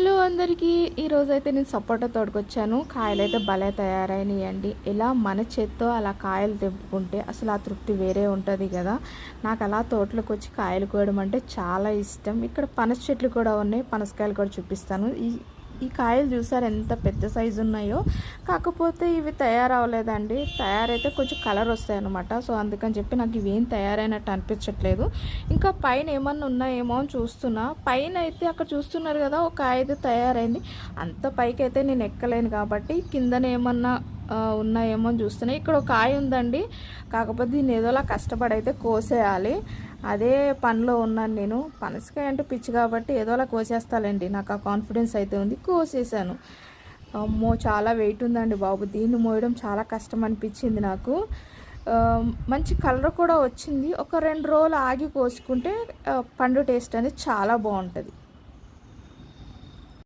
Hello అందరికీ. ఈరోజు అయితే నేను సపోటా తోడుకొచ్చాను. కాయలు అయితే భలే తయారైనాయండి. ఇలా మన చేత్తో అలా కాయలు తెంపుకుంటే అసలు ఆ తృప్తి వేరే ఉంటుంది కదా నాకు అలా తోటలోకి వచ్చి కాయలు కోయడం అంటే చాలా ఇష్టం. ఇక్కడ పనస చెట్లు కూడా ఉన్నాయి. పనసకాయలు కూడా చూపిస్తాను. ఈ ఈ కాయలు చూసారు ఎంత పెద్ద సైజు ఉన్నాయో? కాకపోతే ఇవి తయారవ్వలేదండి. తయారైతే కొంచెం కలర్ వస్తాయి అనమాట సో అందుకని చెప్పి నాకు ఇవేం తయారైనట్టు అనిపించట్లేదు. ఇంకా పైన ఏమన్నా ఉన్నాయేమో అని చూస్తున్నా. పైన అయితే అక్కడ చూస్తున్నారు కదా ఒక ఐదు అయితే తయారైంది. అంత పైకి అయితే నేను ఎక్కలేను కాబట్టి కిందన ఏమన్నా ఉన్నాయేమో అని చూస్తున్నాయి ఇక్కడ ఒక కాయ ఉందండి. కాకపోతే దీన్ని ఏదోలా కష్టపడి అయితే కోసేయాలి. అదే పనిలో ఉన్నాను నేను. పనసకాయ అంటే పిచ్చి కాబట్టి ఏదోలా కోసేస్తాలేండి. నాకు ఆ కాన్ఫిడెన్స్ అయితే ఉంది కోసేసాను అమ్మో చాలా వెయిట్ ఉందండి బాబు. దీన్ని మోయడం చాలా కష్టం అనిపించింది నాకు. మంచి కలర్ కూడా వచ్చింది. ఒక రెండు రోజులు ఆగి కోసుకుంటే పండు టేస్ట్ అనేది చాలా బాగుంటుంది.